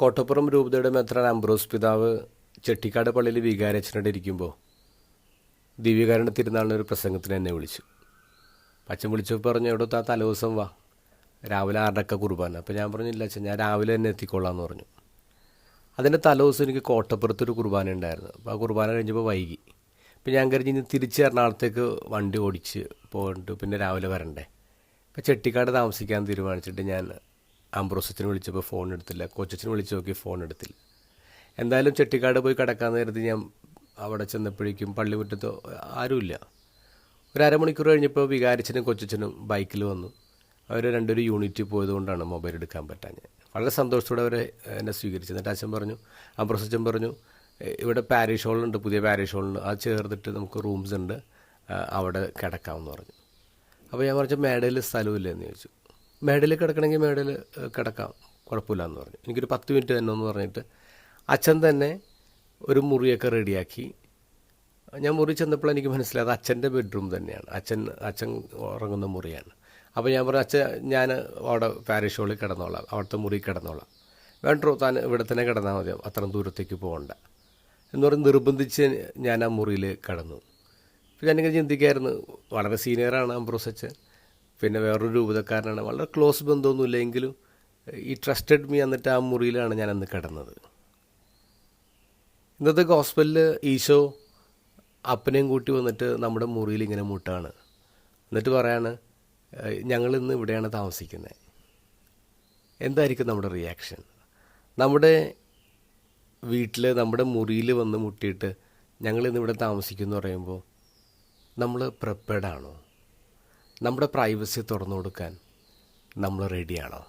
കോട്ടപ്പുറം രൂപതയുടെ മെത്രാൻ അംബ്രോസ് പിതാവ് ചെട്ടിക്കാട് പള്ളിയിൽ വികാരച്ചനോട് ഇരിക്കുമ്പോൾ ദിവ്യകാരണ തിരുനാളിന് ഒരു പ്രസംഗത്തിന് എന്നെ വിളിച്ചു. അച്ഛൻ വിളിച്ചപ്പോൾ പറഞ്ഞു എവിടെ ആ തലേദിവസം വാ. രാവിലെ ആരുടെയൊക്കെ കുർബാന? അപ്പോൾ ഞാൻ പറഞ്ഞില്ല അച്ഛൻ ഞാൻ രാവിലെ തന്നെ എത്തിക്കൊള്ളാം എന്ന് പറഞ്ഞു. അതിന്റെ തലേദിവസം എനിക്ക് കോട്ടപ്പുറത്തൊരു കുർബാന ഉണ്ടായിരുന്നു. അപ്പോൾ ആ കുർബാന കഴിഞ്ഞപ്പോൾ വൈകി. അപ്പോൾ ഞാൻ കരുതി ഇനി തിരിച്ച് എറണാകുളത്തേക്ക് വണ്ടി ഓടിച്ച് പോയിട്ട് പിന്നെ രാവിലെ വരണ്ടേ. അപ്പോൾ ചെട്ടിക്കാട് താമസിക്കാൻ തീരുമാനിച്ചിട്ട് ഞാൻ അംബ്രോസച്ചനെ വിളിച്ചപ്പോൾ ഫോൺ എടുത്തില്ല. കൊച്ചച്ചനെ വിളിച്ച് നോക്കി ഫോൺ എടുത്തില്ല. എന്തായാലും ചെട്ടിക്കാട് പോയി കിടക്കാൻ കരുതി ഞാൻ അവിടെ ചെന്നപ്പോഴേക്കും പള്ളിമുറ്റത്ത് ആരുമില്ല. ഒരു അരമണിക്കൂർ കഴിഞ്ഞപ്പോൾ വികാരിച്ചനും കൊച്ചച്ചനും ബൈക്കിൽ വന്നു. അവർ രണ്ടൊരു യൂണിറ്റ് പോയതുകൊണ്ടാണ് മൊബൈൽ എടുക്കാൻ പറ്റാഞ്ഞത്. വളരെ സന്തോഷത്തോടെ അവരെ എന്നെ സ്വീകരിച്ചു. എന്നിട്ട് അച്ഛൻ പറഞ്ഞു അമ്പ്രസച്ചൻ പറഞ്ഞു ഇവിടെ പാരീഷ് ഹോളുണ്ട് പുതിയ പാരീഷ് ഹോളുണ്ട് അത് ചേർന്നിട്ട് നമുക്ക് റൂംസ് ഉണ്ട്. അവിടെ കിടക്കാമെന്ന് പറഞ്ഞു. അപ്പോൾ ഞാൻ പറഞ്ഞു മേടയിൽ സ്ഥലമില്ല എന്ന് ചോദിച്ചു. മേടയിൽ കിടക്കണമെങ്കിൽ മേടയിൽ കിടക്കാം. കുഴപ്പമില്ല എന്ന് പറഞ്ഞു. എനിക്കൊരു പത്ത് മിനിറ്റ് തന്നെ എന്ന് പറഞ്ഞിട്ട് അച്ഛൻ തന്നെ ഒരു മുറിയൊക്കെ റെഡിയാക്കി. ഞാൻ മുറി ചെന്നപ്പോൾ എനിക്ക് മനസ്സിലായത് അച്ഛന്റെ ബെഡ്റൂം തന്നെയാണ്. അച്ഛൻ അച്ഛൻ ഉറങ്ങുന്ന മുറിയാണ്. അപ്പോൾ ഞാൻ പറഞ്ഞു അച്ഛൻ ഞാൻ അവിടെ പാരിഷ് ഹോളിൽ കിടന്നോളാം. അവിടുത്തെ മുറി കിടന്നോളാം. വേണ്ടോ താൻ ഇവിടെ തന്നെ കിടന്നാൽ മതി. അത്രയും ദൂരത്തേക്ക് പോകണ്ട. എന്ന് പറഞ്ഞ് നിർബന്ധിച്ച് ഞാൻ ആ മുറിയിൽ കിടന്നു. ഞാനിങ്ങനെ ചിന്തിക്കായിരുന്നു വളരെ സീനിയറാണ് അംബ്രോസ് അച്ഛൻ. പിന്നെ വേറൊരു രൂപതക്കാരനാണ്. വളരെ ക്ലോസ് ബന്ധമൊന്നുമില്ല എങ്കിലും ഈ ട്രസ്റ്റഡ് മീ എന്നിട്ട് ആ മുറിയിലാണ് ഞാൻ അന്ന് കിടന്നത്. ഇന്നത്തെ ഹോസ്പിറ്റലിൽ ഈശോ അപ്പനെയും കൂട്ടി വന്നിട്ട് നമ്മുടെ മുറിയിൽ ഇങ്ങനെ മുട്ടാണ്. എന്നിട്ട് പറയാണ് ഞങ്ങൾ ഇന്ന് ഇവിടെയാണ് താമസിക്കുന്നത്. എന്തായിരിക്കും നമ്മുടെ റിയാക്ഷൻ? നമ്മുടെ വീട്ടിൽ നമ്മുടെ മുറിയിൽ വന്ന് മുട്ടിയിട്ട് ഞങ്ങൾ ഇന്ന് ഇവിടെ താമസിക്കുന്നു പറയുമ്പോൾ നമ്മൾ പ്രിപ്പയർഡാണോ നമ്മുടെ പ്രൈവസി തുറന്നു കൊടുക്കാൻ നമ്മൾ റെഡിയാണോ